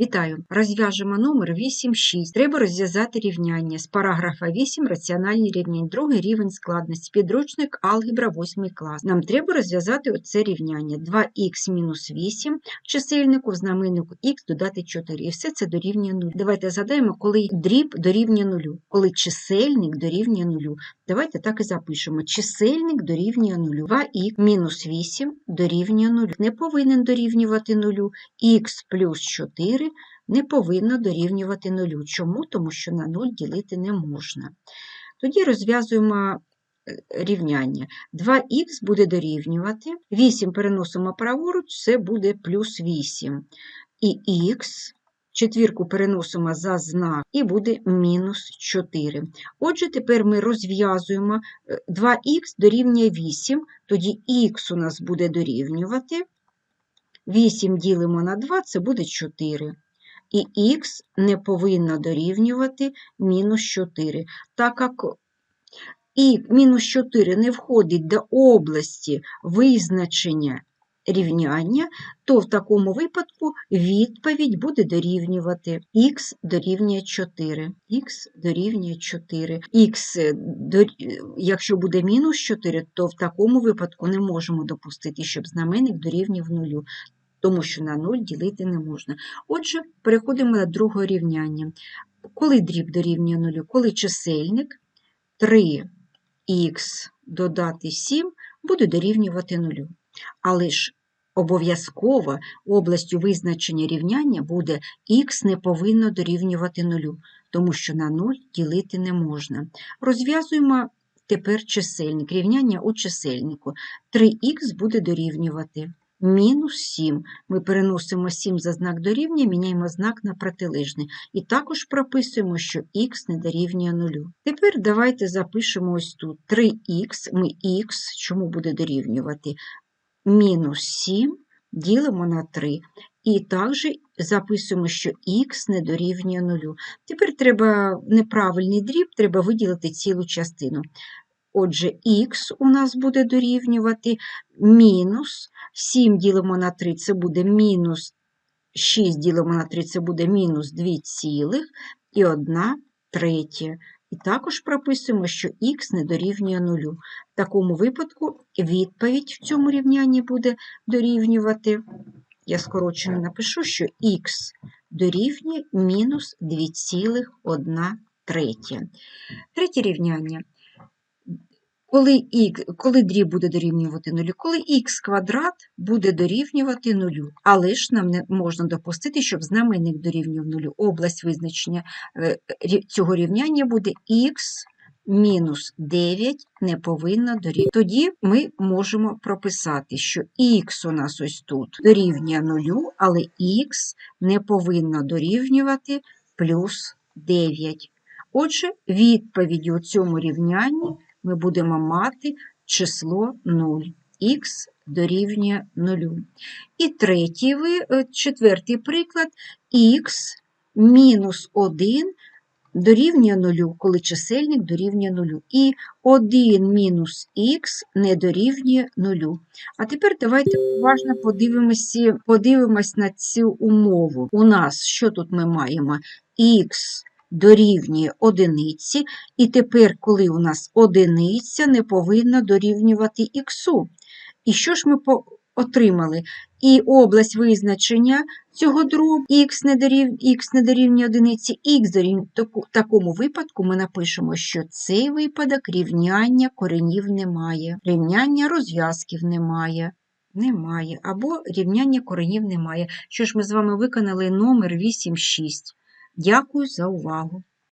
Вітаю! Розв'яжемо номер 8.6. Треба розв'язати рівняння з параграфа 8 раціональні рівняння, другий рівень складності, підручник алгебра 8 клас. Нам треба розв'язати оце рівняння 2х мінус 8 в чисельнику, в знаменнику х додати 4. І все це дорівнює 0. Давайте згадаємо, коли дріб дорівнює 0, коли чисельник дорівнює 0. Давайте так і запишемо. Чисельник дорівнює 0. 2х мінус 8 дорівнює 0. Не повинен дорівнювати 0. х плюс 4 не повинно дорівнювати 0. Чому? Тому що на 0 ділити не можна. Тоді розв'язуємо е, рівняння. 2х буде дорівнювати, 8 переносимо праворуч, це буде плюс 8. І х, четвірку переносимо за знак, і буде мінус 4. Отже, тепер ми розв'язуємо 2х дорівнює 8, тоді х у нас буде дорівнювати. 8 ділимо на 2, це буде 4. І х не повинно дорівнювати мінус 4. Так як і мінус 4 не входить до області визначення рівняння, то в такому випадку відповідь буде дорівнювати х дорівнює 4. Х дорівнює 4. Х, якщо буде мінус 4, то в такому випадку не можемо допустити, щоб знаменник дорівнював нулю тому що на 0 ділити не можна. Отже, переходимо до другого рівняння. Коли дріб дорівнює 0? Коли чисельник 3х додати 7 буде дорівнювати 0. Але ж обов'язково областю визначення рівняння буде х не повинно дорівнювати 0, тому що на 0 ділити не можна. Розв'язуємо тепер чисельник, рівняння у чисельнику. 3х буде дорівнювати мінус 7. Ми переносимо 7 за знак дорівнює, міняємо знак на протилежний. І також прописуємо, що х не дорівнює 0. Тепер давайте запишемо ось тут 3х, ми х, чому буде дорівнювати? Мінус 7 ділимо на 3. І також записуємо, що х не дорівнює 0. Тепер треба неправильний дріб, треба виділити цілу частину. Отже, х у нас буде дорівнювати мінус 7 ділимо на 3, це буде мінус 6 ділимо на 3, це буде мінус 2 цілих і 1 третя. І також прописуємо, що х не дорівнює 0. В такому випадку відповідь в цьому рівнянні буде дорівнювати, я скорочено напишу, що х дорівнює мінус 2,1 третя. Третє рівняння. Коли х, коли дріб буде дорівнювати нулю, коли х квадрат буде дорівнювати нулю. Але ж нам не можна допустити, щоб знаменник дорівнював нулю. Область визначення е, цього рівняння буде х мінус 9 не повинна дорівнювати. Тоді ми можемо прописати, що х у нас ось тут дорівнює нулю, але х не повинна дорівнювати плюс 9. Отже, відповіді у цьому рівнянні ми будемо мати число 0, х дорівнює 0. І третій, е, четвертий приклад х мінус 1 дорівнює 0, коли чисельник дорівнює 0. І 1 мінус х не дорівнює 0. А тепер давайте уважно подивимося, подивимось на цю умову. У нас що тут ми маємо? х дорівнює одиниці, і тепер, коли у нас одиниця, не повинна дорівнювати іксу. І що ж ми отримали? І область визначення цього дробу х не дорівнює, х не дорівнює одиниці, х дорівнює. В такому випадку ми напишемо, що цей випадок рівняння коренів немає, рівняння розв'язків немає. Немає, або рівняння коренів немає. Що ж ми з вами виконали номер 8,6. Дякую за увагу!